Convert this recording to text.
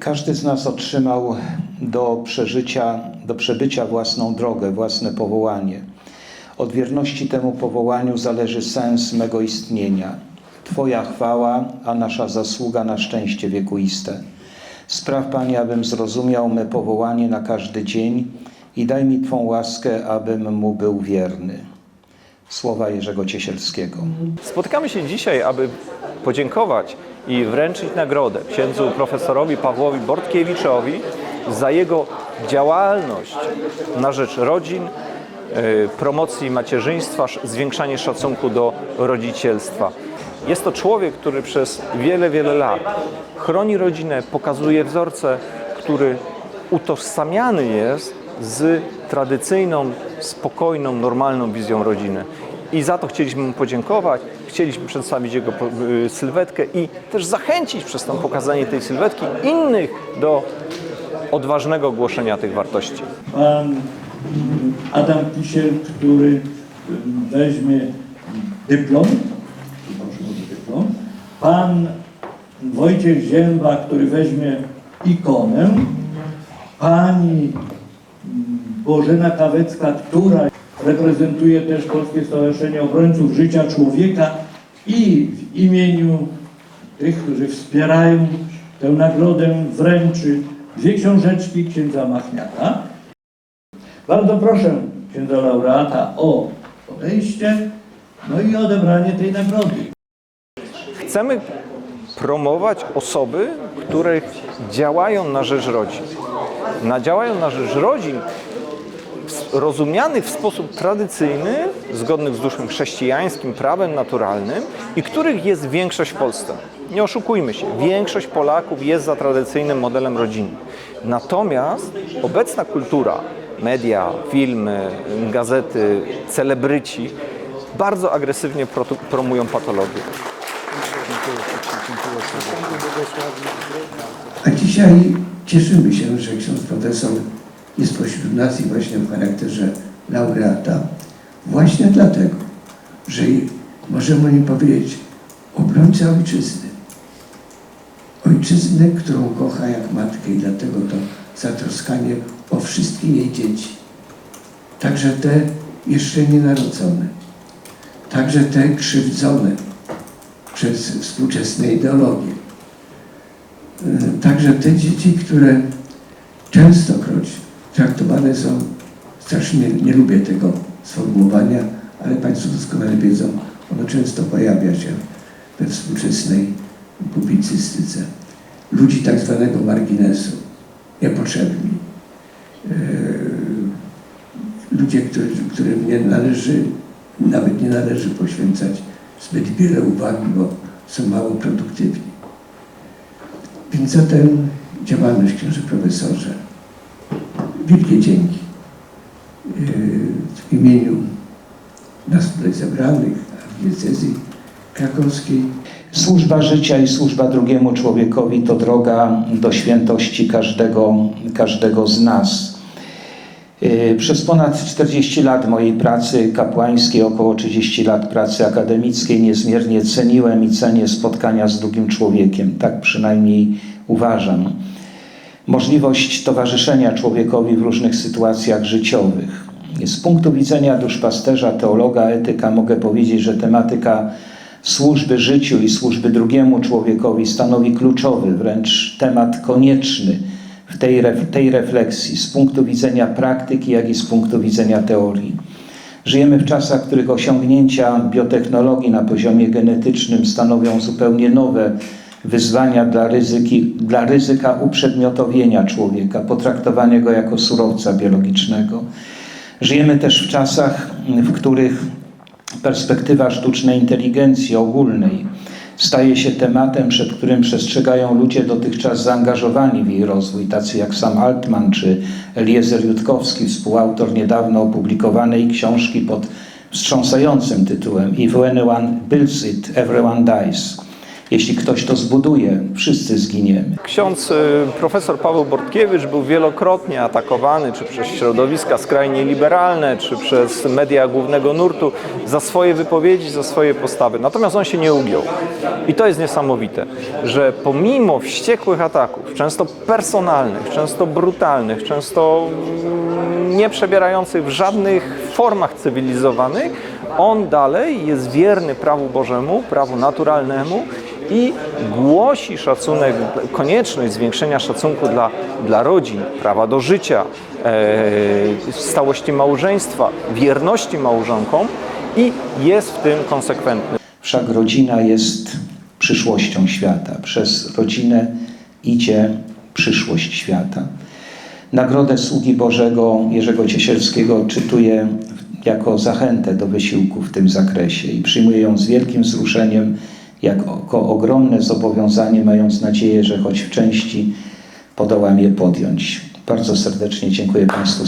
Każdy z nas otrzymał do przeżycia, do przebycia własną drogę, własne powołanie. Od wierności temu powołaniu zależy sens mego istnienia. Twoja chwała, a nasza zasługa na szczęście wiekuiste. Spraw, Panie, abym zrozumiał me powołanie na każdy dzień i daj mi Twą łaskę, abym mu był wierny. Słowa Jerzego Ciesielskiego. Spotykamy się dzisiaj, aby podziękować i wręczyć nagrodę księdzu profesorowi Pawłowi Bortkiewiczowi za jego działalność na rzecz rodzin, y, promocji macierzyństwa, sz- zwiększanie szacunku do rodzicielstwa. Jest to człowiek, który przez wiele, wiele lat chroni rodzinę, pokazuje wzorce, który utożsamiany jest z tradycyjną, spokojną, normalną wizją rodziny. I za to chcieliśmy mu podziękować, chcieliśmy przedstawić jego y, sylwetkę i też zachęcić przez to pokazanie tej sylwetki innych do odważnego głoszenia tych wartości. pan Adam Kisiel, który mm, weźmie dyplom, dyplom, pan Wojciech Zięba, który weźmie ikonę, pani mm, Bożena Kawecka, która reprezentuje też Polskie Stowarzyszenie Obrońców Życia Człowieka i w imieniu tych, którzy wspierają tę nagrodę wręczy dwie książeczki księdza Machniaka. Bardzo proszę księdza laureata o podejście, no i odebranie tej nagrody. Chcemy promować osoby, które działają na rzecz rodzin. Na działają na rzecz rodzin rozumianych w sposób tradycyjny, zgodnych z duszem chrześcijańskim, prawem naturalnym i których jest większość w Polsce. Nie oszukujmy się, większość Polaków jest za tradycyjnym modelem rodziny. Natomiast obecna kultura, media, filmy, gazety, celebryci bardzo agresywnie pro- promują patologię. A dzisiaj cieszymy się, że ksiądz profesor jest pośród nas i właśnie w charakterze laureata. Właśnie dlatego, że możemy nim powiedzieć obrońca ojczyzny. Ojczyzny, którą kocha jak matkę i dlatego to zatroskanie o wszystkie jej dzieci. Także te jeszcze nienarodzone. Także te krzywdzone przez współczesne ideologie. Także te dzieci, które częstokroć traktowane są, strasznie nie lubię tego sformułowania, ale Państwo doskonale wiedzą, ono często pojawia się we współczesnej publicystyce. Ludzi tak zwanego marginesu, niepotrzebni. Yy, Ludzie, którym nie należy, nawet nie należy poświęcać zbyt wiele uwagi, bo są mało produktywni. Więc za tę działalność, księży profesorze, wielkie dzięki Yy, w imieniu nas tutaj zebranych, w diecezji krakowskiej. Służba życia i służba drugiemu człowiekowi to droga do świętości każdego, każdego z nas. Yy, Przez ponad 40 lat mojej pracy kapłańskiej, około 30 lat pracy akademickiej, niezmiernie ceniłem i cenię spotkania z drugim człowiekiem. Tak przynajmniej uważam. Możliwość towarzyszenia człowiekowi w różnych sytuacjach życiowych. Z punktu widzenia duszpasterza, teologa, etyka mogę powiedzieć, że tematyka służby życiu i służby drugiemu człowiekowi stanowi kluczowy, wręcz temat konieczny w tej, tej refleksji z punktu widzenia praktyki, jak i z punktu widzenia teorii. Żyjemy w czasach, w których osiągnięcia biotechnologii na poziomie genetycznym stanowią zupełnie nowe wyzwania dla, ryzyki, dla ryzyka uprzedmiotowienia człowieka, potraktowania go jako surowca biologicznego. Żyjemy też w czasach, w których perspektywa sztucznej inteligencji ogólnej staje się tematem, przed którym przestrzegają ludzie dotychczas zaangażowani w jej rozwój, tacy jak Sam Altman czy Eliezer Jutkowski, współautor niedawno opublikowanej książki pod wstrząsającym tytułem If anyone builds it, everyone dies. Jeśli ktoś to zbuduje, wszyscy zginiemy. Ksiądz y, profesor Paweł Bortkiewicz był wielokrotnie atakowany, czy przez środowiska skrajnie liberalne, czy przez media głównego nurtu za swoje wypowiedzi, za swoje postawy. Natomiast on się nie ugiął. I to jest niesamowite, że pomimo wściekłych ataków, często personalnych, często brutalnych, często mm, nie przebierających w żadnych formach cywilizowanych, on dalej jest wierny prawu Bożemu, prawu naturalnemu i głosi szacunek, konieczność zwiększenia szacunku dla, dla rodzin, prawa do życia, e, stałości małżeństwa, wierności małżonkom i jest w tym konsekwentny. Wszak rodzina jest przyszłością świata. Przez rodzinę idzie przyszłość świata. Nagrodę sługi Bożego Jerzego Ciesielskiego odczytuję jako zachętę do wysiłku w tym zakresie i przyjmuję ją z wielkim wzruszeniem, jako ogromne zobowiązanie, mając nadzieję, że choć w części podołam je podjąć. Bardzo serdecznie dziękuję Państwu